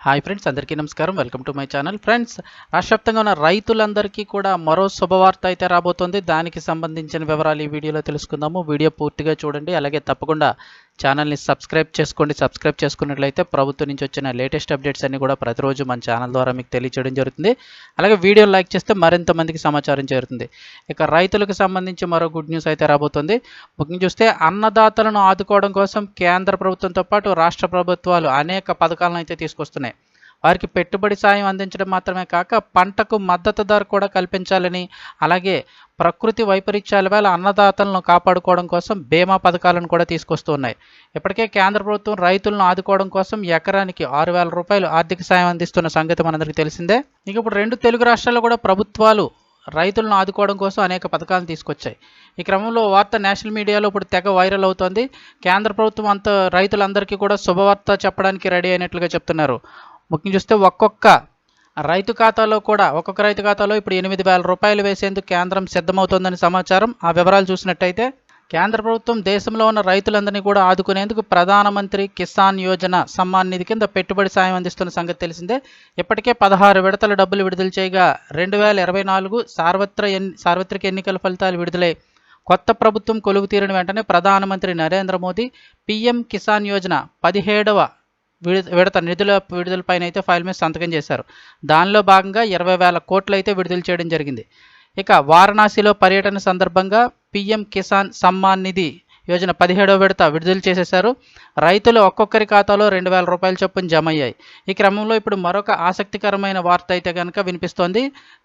Hi friends అందరికీ నమస్కారం. Welcome to my channel. Friends రాష్ట్రవ్యాప్తంగా ఉన్న రైతులందరికీ కూడా మరో శుభవార్త అయితే రాబోతోంది. దానికి సంబంధించిన వివరాలు ఈ వీడియోలో తెలుసుకుందాము. వీడియో పూర్తిగా చూడండి. అలాగే తప్పకుండా ఛానల్ని సబ్స్క్రైబ్ చేసుకోండి. సబ్స్క్రైబ్ చేసుకున్నట్లయితే ప్రభుత్వం నుంచి వచ్చిన లేటెస్ట్ అప్డేట్స్ అన్ని కూడా ప్రతిరోజు మన ఛానల్ ద్వారా మీకు తెలియచేయడం జరుగుతుంది. అలాగే వీడియో లైక్ చేస్తే మరింత మందికి సమాచారం చేరుతుంది. ఇక రైతులకు సంబంధించి మరో గుడ్ న్యూస్ అయితే రాబోతుంది. ముఖ్యంగా చూస్తే అన్నదాతలను ఆదుకోవడం కోసం కేంద్ర ప్రభుత్వంతో పాటు రాష్ట్ర ప్రభుత్వాలు అనేక పథకాలను అయితే తీసుకొస్తున్నాయి. వారికి పెట్టుబడి సాయం అందించడం మాత్రమే కాక పంటకు మద్దతు ధర కూడా కల్పించాలని అలాగే ప్రకృతి వైపరీత్యాల వల్ల అన్నదాతలను కాపాడుకోవడం కోసం బీమా పథకాలను కూడా తీసుకొస్తూ ఉన్నాయి. ఇప్పటికే కేంద్ర ప్రభుత్వం రైతులను ఆదుకోవడం కోసం ఎకరానికి ఆరు వేల రూపాయలు ఆర్థిక సాయం అందిస్తున్న సంగతి మనందరికీ తెలిసిందే. ఇక ఇప్పుడు రెండు తెలుగు రాష్ట్రాల్లో కూడా ప్రభుత్వాలు రైతులను ఆదుకోవడం కోసం అనేక పథకాలను తీసుకొచ్చాయి. ఈ క్రమంలో వార్త నేషనల్ మీడియాలో ఇప్పుడు తెగ వైరల్ అవుతోంది. కేంద్ర ప్రభుత్వం అంత రైతులందరికీ కూడా శుభవార్త చెప్పడానికి రెడీ అయినట్లుగా చెప్తున్నారు. ముఖ్యం చూస్తే ఒక్కొక్క రైతు ఖాతాలో కూడా ఒక్కొక్క రైతు ఖాతాలో ఇప్పుడు ఎనిమిది వేల రూపాయలు వేసేందుకు కేంద్రం సిద్ధమవుతోందని సమాచారం. ఆ వివరాలు చూసినట్టయితే కేంద్ర ప్రభుత్వం దేశంలో ఉన్న రైతులందరినీ కూడా ఆదుకునేందుకు ప్రధానమంత్రి కిసాన్ యోజన సమ్మాన్ నిధి కింద పెట్టుబడి సాయం అందిస్తున్న సంగతి తెలిసిందే. ఇప్పటికే పదహారు విడతల డబ్బులు విడుదల చేయగా రెండు వేల ఇరవై నాలుగు సార్వత్ర ఎన్ సార్వత్రిక ఎన్నికల ఫలితాలు విడుదలై కొత్త ప్రభుత్వం కొలువు తీరిన వెంటనే ప్రధానమంత్రి నరేంద్ర మోదీ పీఎం కిసాన్ యోజన పదిహేడవ విడత నిధుల విడుదలపైన అయితే ఫైల్ మీద సంతకం చేశారు. దానిలో భాగంగా ఇరవై వేల కోట్లు అయితే విడుదల చేయడం జరిగింది. ఇక వారణాసిలో పర్యటన సందర్భంగా పీఎం కిసాన్ సమ్మాన్ నిధి యోజన పదిహేడవ విడత విడుదల చేసేశారు. రైతులు ఒక్కొక్కరి ఖాతాలో రెండు వేల రూపాయల చొప్పున జమ అయ్యాయి ఈ క్రమంలో ఇప్పుడు మరొక ఆసక్తికరమైన వార్త అయితే కనుక వినిపిస్తోంది.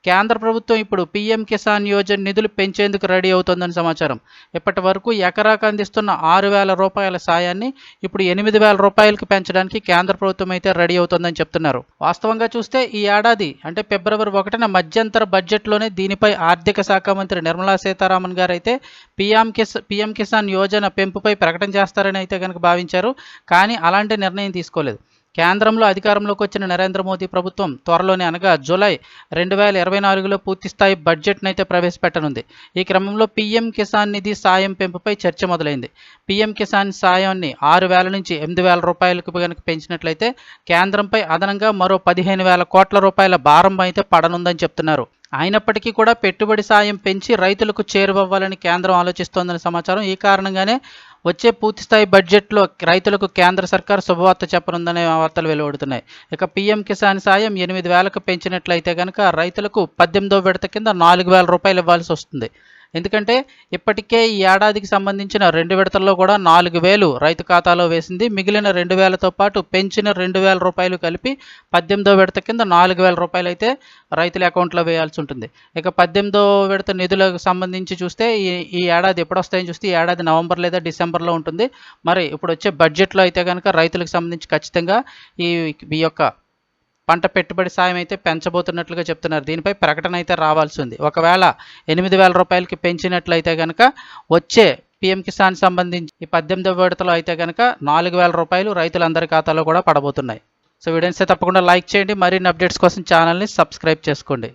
కేంద్ర ప్రభుత్వం ఇప్పుడు పీఎం కిసాన్ యోజన నిధులు పెంచేందుకు రెడీ అవుతోందని సమాచారం. ఇప్పటి వరకు ఎకరాకు అందిస్తున్న ఆరు వేల రూపాయల సాయాన్ని ఇప్పుడు ఎనిమిది వేల రూపాయలకు పెంచడానికి కేంద్ర ప్రభుత్వం అయితే రెడీ అవుతోందని చెప్తున్నారు. వాస్తవంగా చూస్తే ఈ ఏడాది అంటే ఫిబ్రవరి ఒకటిన మధ్యంతర బడ్జెట్లోనే దీనిపై ఆర్థిక శాఖ మంత్రి నిర్మలా సీతారామన్ గారు అయితే పీఎం కిస్ పీఎం కిసాన్ యోజన పెంపుపై ప్రకటన చేస్తారని అయితే కనుక భావించారు. కానీ అలాంటి నిర్ణయం తీసుకోలేదు. కేంద్రంలో అధికారంలోకి వచ్చిన నరేంద్ర మోదీ ప్రభుత్వం త్వరలోనే అనగా జూలై రెండు వేల ఇరవై నాలుగులో పూర్తిస్థాయి బడ్జెట్ను అయితే ప్రవేశపెట్టనుంది. ఈ క్రమంలో పీఎం కిసాన్ నిధి సాయం పెంపుపై చర్చ మొదలైంది. పీఎం కిసాన్ సాయాన్ని ఆరు వేల నుంచి ఎనిమిది వేల రూపాయలకు కనుక పెంచినట్లయితే కేంద్రంపై అదనంగా మరో పదిహేను వేల కోట్ల రూపాయల భారం అయితే పడనుందని చెప్తున్నారు. అయినప్పటికీ కూడా పెట్టుబడి సాయం పెంచి రైతులకు చేరువవ్వాలని కేంద్రం ఆలోచిస్తోందని సమాచారం. ఈ కారణంగానే వచ్చే పూర్తిస్థాయి బడ్జెట్లో రైతులకు కేంద్ర సర్కార్ శుభవార్త చెప్పనుందనే వార్తలు వెలువడుతున్నాయి. ఇక పీఎం కిసాన్ సాయం ఎనిమిది వేలకు పెంచినట్లయితే కనుక రైతులకు పద్దెనిమిదో విడత కింద నాలుగు వేల రూపాయలు ఇవ్వాల్సి వస్తుంది. ఎందుకంటే ఇప్పటికే ఈ ఏడాదికి సంబంధించిన రెండు విడతల్లో కూడా నాలుగు వేలు రైతు ఖాతాలో వేసింది. మిగిలిన రెండు వేలతో పాటు పెంచిన రెండు వేల రూపాయలు కలిపి పద్దెనిమిదో విడత కింద నాలుగు వేల రూపాయలు అయితే రైతుల అకౌంట్లో వేయాల్సి ఉంటుంది. ఇక పద్దెనిమిదో విడత నిధులకు సంబంధించి చూస్తే ఈ ఈ ఏడాది ఎప్పుడు వస్తాయని చూస్తే ఈ ఏడాది నవంబర్ లేదా డిసెంబర్లో ఉంటుంది. మరి ఇప్పుడు వచ్చే బడ్జెట్లో అయితే కనుక రైతులకు సంబంధించి ఖచ్చితంగా ఈ ఈ యొక్క పంట పెట్టుబడి సాయం అయితే పెంచబోతున్నట్లుగా చెప్తున్నారు. దీనిపై ప్రకటన అయితే రావాల్సి ఉంది ఒకవేళ ఎనిమిది వేల రూపాయలకి పెంచినట్లయితే కనుక వచ్చే పిఎం కిసాన్ సంబంధించి ఈ పద్దెనిమిదవ విడతలో అయితే కనుక నాలుగు వేల రూపాయలు రైతులందరి ఖాతాలో కూడా పడబోతున్నాయి. సో వీడియోస్ తప్పకుండా లైక్ చేయండి. మరిన్ని అప్డేట్స్ కోసం ఛానల్ని సబ్స్క్రైబ్ చేసుకోండి.